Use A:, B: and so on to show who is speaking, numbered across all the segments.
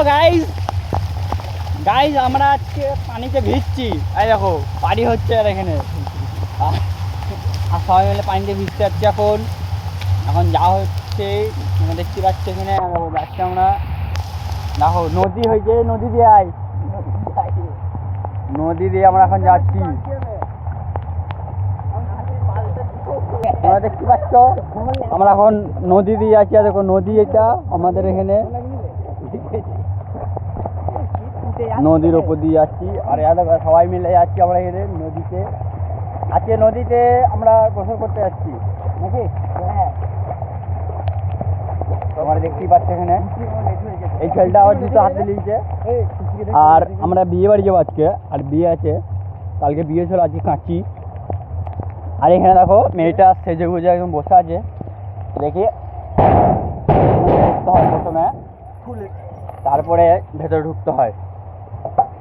A: Hello guys guys আমরা আজকে পানিতে ভিজছি। এই দেখো, বাড়ি হচ্ছে আর এখানে। আর সবাই মিলে পানিতে ভিজতে যাচ্ছি এখন। এখন যা হচ্ছে দেখতে পাচ্ছ এখানে যাচ্ছি আমরা। দেখো, নদী হয়েছে, নদী দিয়ে আয়। নদী দিয়ে আমরা এখন যাচ্ছি। তোমরা দেখতে পাচ্ছ, আমরা এখন নদী দিয়ে যাচ্ছি। দেখো, নদী এটা আমাদের এখানে। নদীর উপর দিয়ে যাচ্ছি। আর এত সবাই মিলে যাচ্ছি আমরা এখানে নদীতে। আজকে নদীতে আমরা গোসল করতে যাচ্ছি নাকি? তোমরা দেখতেই পাচ্ছ এখানে। এই ছেলেটা আবার জুতো হাতে নিয়েছে আর আমরা বিয়ে বাড়ি যাব আজকে আর বিয়ে আছে। কালকে বিয়ে ছিল আজকে কাঁচি আর এখানে দেখো মেয়েটা সেজে গুজে একদম বসে আছে। দেখি। প্রথমে। তারপরে ভেতরে ঢুকতে হয় এই খুলে চলছে গাড়ি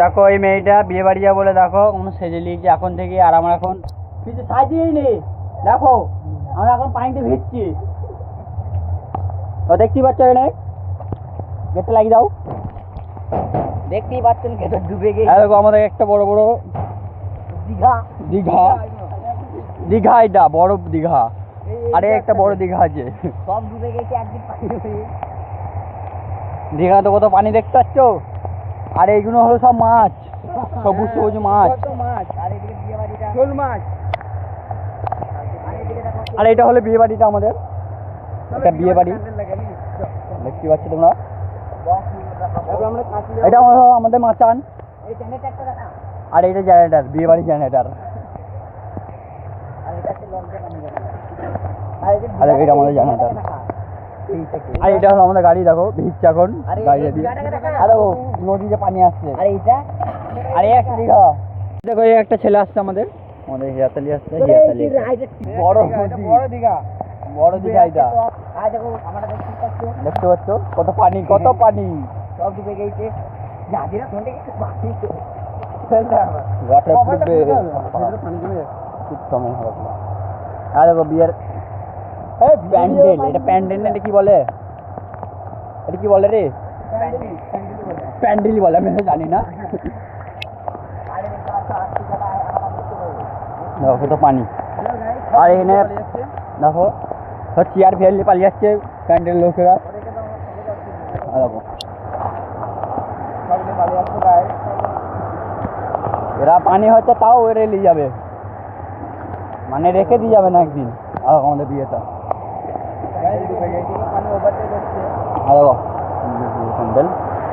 A: দেখো এই মেয়েটা বিয়ে বাড়ি যাব বলে দেখো কোনো সেজে নিয়েছে এখন থেকে আর আমরা এখন কিছু সাজিয়ে নি। দেখো আমরা এখন পানিতে ভিজছি। ও দেখতেই পাচ্ছ এখানে? গেটটা লাগিয়ে দাও।
B: দেখতেই পাচ্ছেন ভেতর ডুবে গিয়ে
A: দেখো আমাদের একটা বড় বড়
B: দীঘা।
A: দীঘা। দীঘা এটা বড় দীঘা। আরে একটা বড় দীঘা আছে।
B: সব ডুবে গেছে একদিন পানি হয়ে
A: দীঘা তো কত পানি দেখতে পাচ্ছ? আর এইগুলো হলো সব মাছ। সবুজ সবুজ মাছ।
B: মাছ? আর শোল মাছ।
A: এটা হলো বিয়ে বাড়িটা আমাদের এটা বিয়ে বাড়ি দেখতে পাচ্ছ তোমরা? এটা হলো আমাদের মাচান।
B: এই
A: আর এটা জেনারেটার বিয়ে বাড়ি জেনারেটার
B: আর এটা
A: আমাদের জানাটা। আর এটা হলো আমাদের গাড়ি দেখো ভিজছে এখন
B: আরে
A: গাড়ি দিয়ে। আর দেখো নদীতে পানি আসছে।
B: আর এইটা?
A: আর এই একটা দীঘা দেখো এই একটা ছেলে আসছে আমাদের। আমাদের হিরাতালি আসছে হিরাতালি বড়
B: বড় দীঘা
A: বড় দীঘা এটা।
B: আর দেখো আমরা দেখতে পাচ্ছ?
A: কত পানি কত পানি।
B: সব ডুবে গেছে। বাকি
A: ওয়াটার প্রুফে। খুব হবে। আর দেখো বিয়ের প্যান্ডেল এটা প্যান্ডেল না এটা কি বলে এটা কি বলে রে প্যান্ডেলই বলে আমি তো জানি না দেখো কত পানি আর এখানে দেখো সব চেয়ার ফেয়ার নিয়ে পালিয়ে যাচ্ছে প্যান্ডেল লোকেরা আর দেখো এরা পানি হচ্ছে তাও এরা নিয়ে যাবে মানে রেখে দিয়ে যাবে না একদিন আর আমাদের বিয়েটা। আর প্যান্ডেল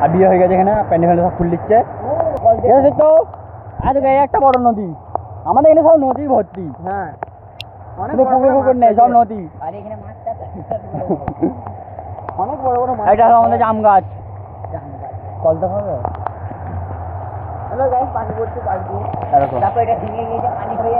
A: আর বিয়ে হয়ে গেছে এখানে প্যান্ডেল ফ্যান্ডেল সব ফুল দিচ্ছে। তো আজ এই একটা বড় নদী। আমাদের এখানে সব নদী ভর্তি।
B: হ্যাঁ।
A: কোনো পুকুর পুকুর নেই সব নদী।
B: আর এখানে
A: অনেক বড় বড় এটা হলো আমাদের জাম গাছ। কলটা খাবে
B: হ্যালো গাইস পানি পড়ছে
A: এরকম।
B: তারপর এটা ভেঙে গিয়েছে পানি হয়ে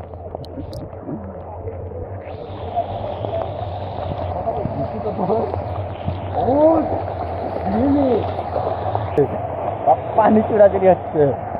A: 오, 눈이 빡빡이 쭈라지겠어.